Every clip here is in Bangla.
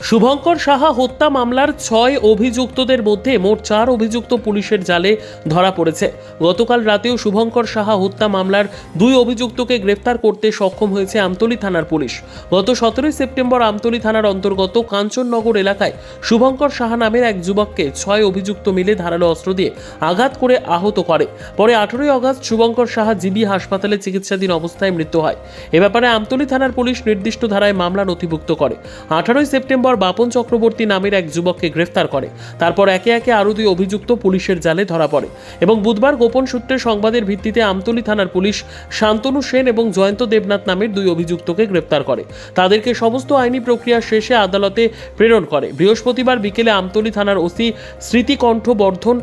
শুভঙ্কর সাহা হত্যা মামলার ছয় অভিযুক্তদের মধ্যে মোট চার অভিযুক্ত পুলিশের জালে ধরা পড়েছে। গতকাল রাতেও শুভঙ্কর সাহা হত্যা মামলার দুই অভিযুক্তকে গ্রেফতার করতে সক্ষম হয়েছে আমতলি থানার পুলিশ। গত সতেরোই সেপ্টেম্বর আমতলি থানার অন্তর্গত কাঞ্চননগর এলাকায় শুভঙ্কর সাহা নামের এক যুবককে ছয় অভিযুক্ত মিলে ধারালো অস্ত্র দিয়ে আঘাত করে আহত করে। পরে আঠেরোই আগস্ট শুভঙ্কর সাহা জিবি হাসপাতালে চিকিৎসাধীন অবস্থায় মৃত্যু হয়। এ ব্যাপারে আমতলি থানার পুলিশ নির্দিষ্ট ধারায় মামলা নথিভুক্ত করে। আঠারোই সেপ্টেম্বর বাপন চক্রবর্তী নামের এক যুবককে গ্রেফতার করে। তারপর একে একে আরও দুই অভিযুক্ত পুলিশের জালে ধরা পড়ে এবং বুধবার গোপন সূত্রে সংবাদের ভিত্তিতে আমতলী থানার পুলিশ শান্তনু সেন এবং জয়ন্ত দেবনাথ নামের দুই অভিযুক্তকে গ্রেপ্তার করে। তাদেরকে সমস্ত আইনি প্রক্রিয়া শেষে আদালতে প্রেরণ করে। বৃহস্পতিবার বিকেলে আমতলি থানার ওসি স্মৃতিকণ্ঠ বর্ধন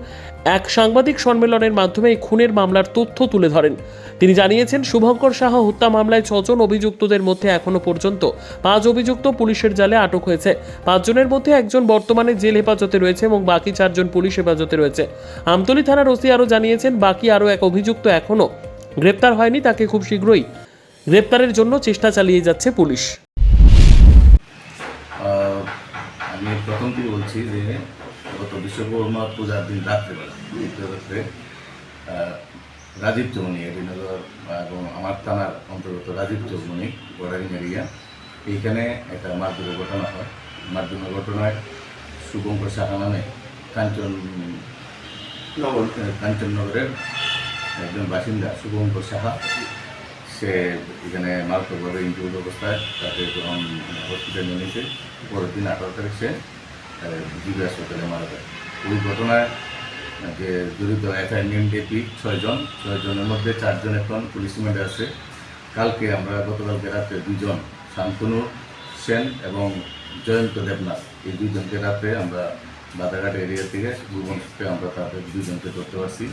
এক সাংবাদিক সম্মেলনের মাধ্যমে এই খুনের মামলার তথ্য তুলে ধরেন। তিনি জানিয়েছেন, শুভঙ্কর সাহা হত্যা মামলায় ছজন অভিযুক্তদের মধ্যে এখনও পর্যন্ত পাঁচ অভিযুক্ত পুলিশের জালে আটক হয়েছে। পাঁচজনের মধ্যে একজন বর্তমানে জেল হেফাজতে রয়েছে এবং বাকি চারজন পুলিশ হেফাজতে রয়েছে। আমতলী থানার ওসি আরও জানিয়েছেন, বাকি আরও এক অভিযুক্ত এখনও গ্রেপ্তার হয়নি, তাকে খুব শীঘ্রই গ্রেপ্তারের জন্য চেষ্টা চালিয়ে যাচ্ছে পুলিশ। আমি প্রথম থেকে বলছি যে গত বিশ্বকর্মা পূজার দিন রাত্রেবেলা রাত্রে রাজীব চৌমনি এডিনগর এবং আমার থানার অন্তর্গত রাজীব চৌমনি বর্ডারিং এরিয়া এইখানে একটা মারধরের ঘটনা হয়। মারধরের ঘটনায় শুভঙ্কর সাহা নামে কাঞ্চন নগর। কাঞ্চননগরের একজন বাসিন্দা শুভঙ্কর সাহা সে এখানে মারাত্মকভাবে ইনজুর্ড অবস্থায় তাকে যখন হসপিটালে নিয়েছে পরের দিন আঠারো তারিখ সে জিবি হাসপাতালে মারা যায়। ওই ঘটনায় যে জড়িত অ্যাসাইনমেন্ট এপি ছয়জন ছয়জনের মধ্যে চারজন এখন পুলিশ রিমান্ডে আছে। কালকে আমরা গতকালকে রাত্রে দুজন, শান্তনু সেন এবং জয়ন্ত দেবনাথ, এই দুইজনকে রাত্রে আমরা বাদাঘাট এরিয়া থেকে ভুবনকে আমরা তাদের দুজনকে ধরতে পারছি।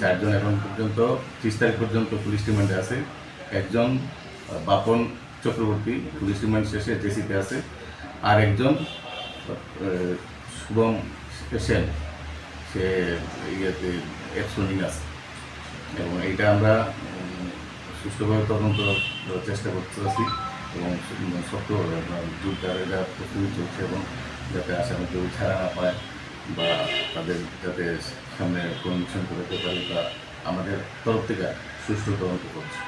চারজন এখন পর্যন্ত, ত্রিশ তারিখ পর্যন্ত পুলিশ রিমান্ডে আছে। একজন বাপন চক্রবর্তী পুলিশ রিমান্ড শেষে জেসিতে আছে। আর একজন শুভম সেন, সে ইয়েতে একশনিং আছে। এবং এইটা আমরা সুষ্ঠুভাবে তদন্ত চেষ্টা করতেছি এবং সত্য জোরদার এটা প্রস্তুতি চলছে এবং যাতে আসামি কেউ ছাড়া না পায় বা তাদের যাতে সামনে কনভিকশন করতে পারি বা আমাদের তরফ থেকে সুষ্ঠু তদন্ত করছে।